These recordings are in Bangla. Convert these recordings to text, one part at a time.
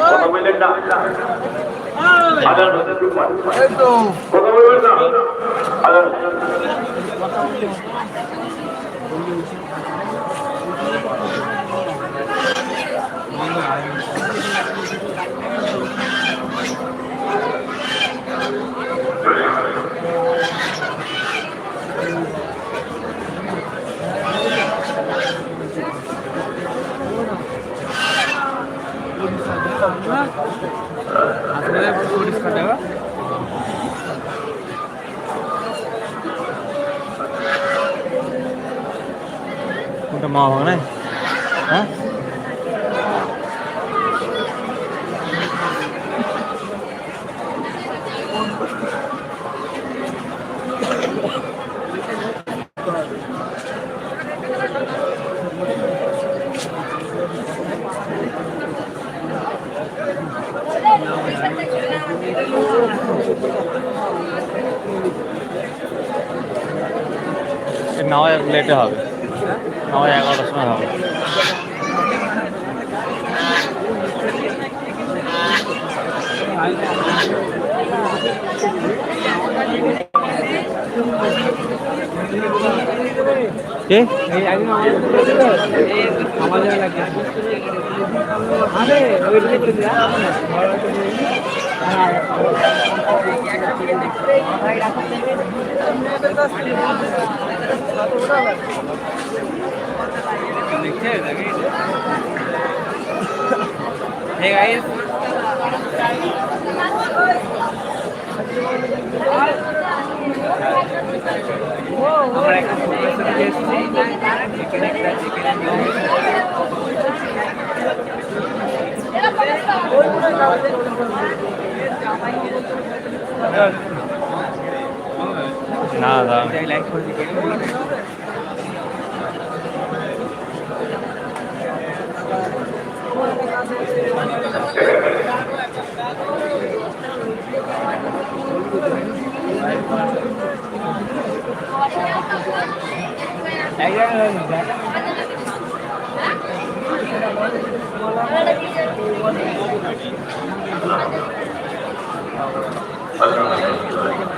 কথা বললেন না আদান হতে চুপ কথা বলবেন না আদান কোনটা মা ভাঙ নাই হ্যাঁ নেওয়া লেটে হবে। নেওয়া এগারোটার সময় হবে। কে? Hey guys, আমরা একটা পরিবেশন দিয়েছি এখানে একটা চিকেন না দাদা লাইক করে চিকেন হারাম খাবেন না দশ মন দুধ এক টুকরা কোনো ছেলা দুধটা হারাম না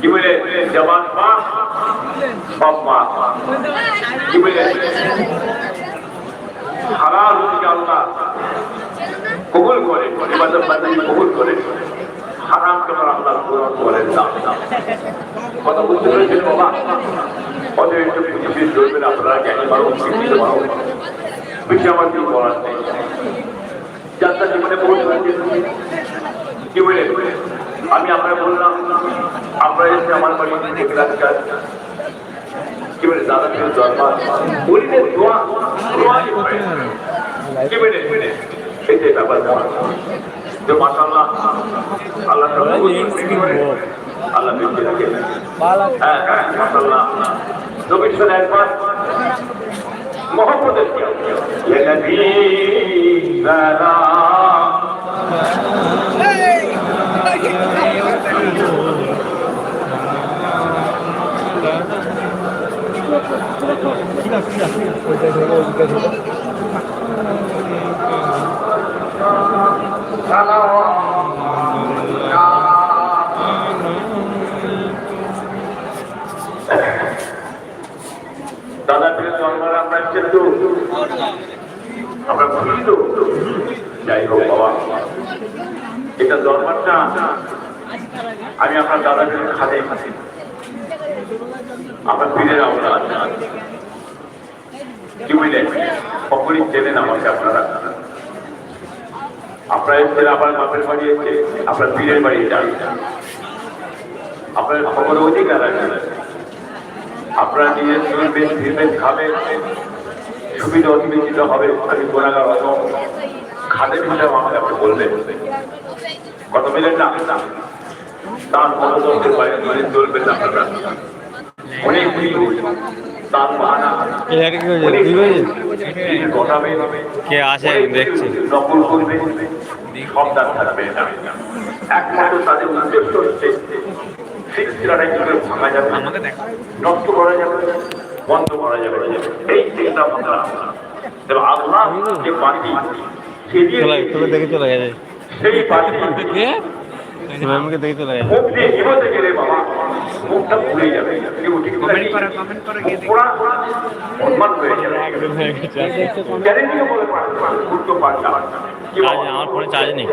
কি বলে জবান মা বাপ মা কি বলে হালাল রুজিকে আল্লাহ। কবুল করে, ইবাদত বান্দাই কবুল করে। হারাম কেবল আল্লাহ পূরণ করেন না? কথা বুঝতে পেরেছেন বাবা? অত একটু পৃথিবীর চলবেন আপনারা জ্ঞানী মানুষ শিক্ষিত মানুষ বেশি আমার কেউ বলার নেই। যাত্রা জীবনে হয়েছে কি বলে আমি আপনার বললাম আপনারা এসে আমার বাড়ি দেখে রাখছেন কি বলে দাদা কেউ দরবার বলিলে দোয়া দোয়া হয়? কি বলে? এটাই ব্যাপার যে মাসাল্লাহ আল্লাহ? আল্লাহ রাখে। হ্যাঁ হ্যাঁ মাসাল্লাহ নবীর সাথে একবার ইয়া দাদা থেকে দরবার আমরা কিন্তু আমরা তো যাই হোক, বাবা। এটা আমি আপনার দাদাকে খাতে খাতে আমার পীরের আমরা বুঝলেন কখনই চেনেন আমাকে আপনারা। আপনার এসে আবার বাপের বাড়ি এসে আপনার পীরের বাড়ি যান আপনার খবর অধিকার আছে আপনারা নিজের চলবেন ফিরবেন খাবেন সুবিধা অতিবিচিত হবে আমি গোনাগার অত খাদে হিসাবে আমাকে আপনি বলবেন কত মিলেন না? তার মনোযোগের বাইরে ধরে চলবেন না আপনারা। কি আছে দেখছি। একমাত্র তাদের উদ্দেশ্য হচ্ছে আমাকে দেখা নষ্ট করা যাবে বন্ধ করা যাবে। এই চিন্তা ভাবনা। এবং আল্লাহ যে পার্টি দেখে চলে গেছে। সেই পার্টি সুলাইমকে দেখে চলে গেছে। মুখ দিয়ে এগোতে গেলে বাবা মুখটা ভুলে যাবে। কেউ কমেন্ট করো কমেন্ট করো গিয়ে উন্মাদ হয়ে যাবে আমার ফোনে চার্জ নেই।